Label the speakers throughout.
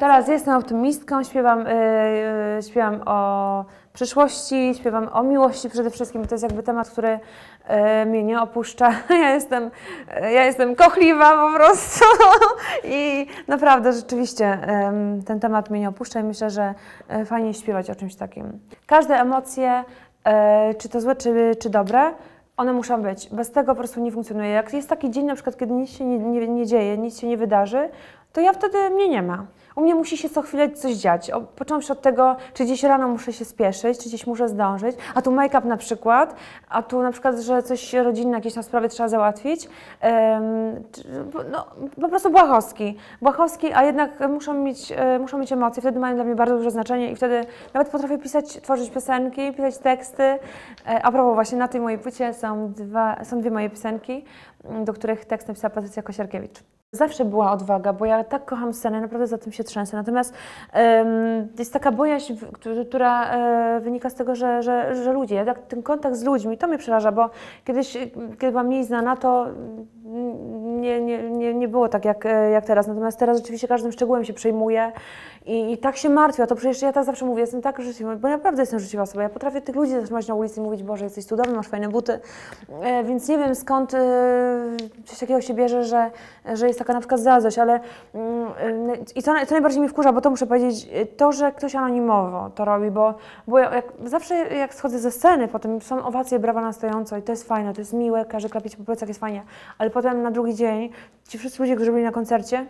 Speaker 1: Teraz jestem optymistką, śpiewam, yy, śpiewam o przyszłości, śpiewam o miłości przede wszystkim. To jest jakby temat, który yy, mnie nie opuszcza. Ja jestem, yy, ja jestem kochliwa po prostu i naprawdę rzeczywiście ten temat mnie nie opuszcza i myślę, że yy, fajnie śpiewać o czymś takim. Każde emocje, yy, czy to złe, czy, czy dobre, one muszą być. Bez tego po prostu nie funkcjonuje. Jak jest taki dzień na przykład, kiedy nic się nie, nie, nie dzieje, nic się nie wydarzy, to ja wtedy mnie nie ma. U mnie musi się co chwilę coś dziać. Począwszy od tego, czy gdzieś rano muszę się spieszyć, czy gdzieś muszę zdążyć, a tu make-up na przykład, a tu na przykład, że coś rodzinne, jakieś tam sprawy trzeba załatwić. No, po prostu błahowski. Błahowski, a jednak muszą mieć, e, muszą mieć emocje, wtedy mają dla mnie bardzo duże znaczenie i wtedy nawet potrafię pisać, tworzyć piosenki, pisać teksty. E, A propos, właśnie na tej mojej płycie są, dwa, są dwie moje piosenki, do których tekst napisała Patrycja Kosiarkiewicz. Zawsze była odwaga, bo ja tak kocham scenę, naprawdę za tym się trzęsę. Natomiast jest taka bojaźń, która e, wynika z tego, że, że, że ludzie, jednak ten kontakt z ludźmi, to mnie przeraża, bo kiedyś, e, kiedy byłam mniej znana, to nie, nie, nie, nie było tak jak, e, jak teraz. Natomiast teraz rzeczywiście każdym szczegółem się przejmuję i, i tak się martwię. To przecież ja tak zawsze mówię, jestem tak życzliwa, bo ja naprawdę jestem życzliwa osoba. Ja potrafię tych ludzi zatrzymać na ulicy i mówić, Boże, jesteś cudowny, masz fajne buty. E, więc nie wiem skąd e, takiego się bierze, że, że jest taka na przykład zazdrość, ale mm, e, i co, co najbardziej mnie wkurza, bo to muszę powiedzieć, e, to, że ktoś anonimowo to robi, bo, bo ja, jak, zawsze jak schodzę ze sceny, potem są owacje, brawa na stojąco i to jest fajne, to jest miłe, każdy klapie ci po plecach, jest fajnie, ale potem na drugi dzień ci wszyscy ludzie, którzy byli na koncercie,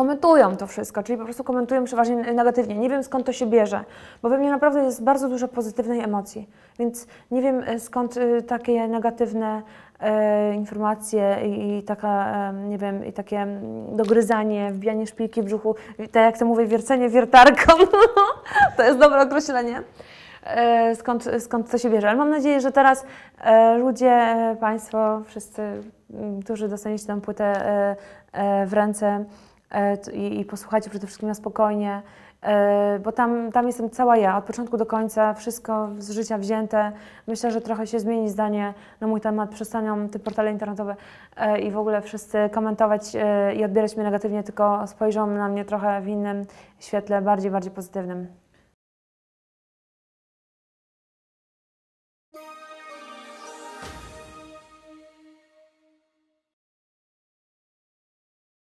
Speaker 1: komentują to wszystko, czyli po prostu komentują przeważnie negatywnie. Nie wiem skąd to się bierze, bo we mnie naprawdę jest bardzo dużo pozytywnej emocji, więc nie wiem e, skąd e, takie negatywne e, informacje i, taka, e, nie wiem, i takie mm, dogryzanie, wbijanie szpilki w brzuchu, tak jak to mówię, wiercenie wiertarką, to jest dobre określenie. E, Skąd, skąd to się bierze, ale mam nadzieję, że teraz ludzie, Państwo, wszyscy, m, którzy dostaniecie tę płytę w ręce, i, i posłuchajcie przede wszystkim na spokojnie, e, bo tam, tam jestem cała ja, od początku do końca, wszystko z życia wzięte. Myślę, że trochę się zmieni zdanie na mój temat, przestaną te portale internetowe e, i w ogóle wszyscy komentować e, i odbierać mnie negatywnie, tylko spojrzą na mnie trochę w innym świetle, bardziej, bardziej pozytywnym.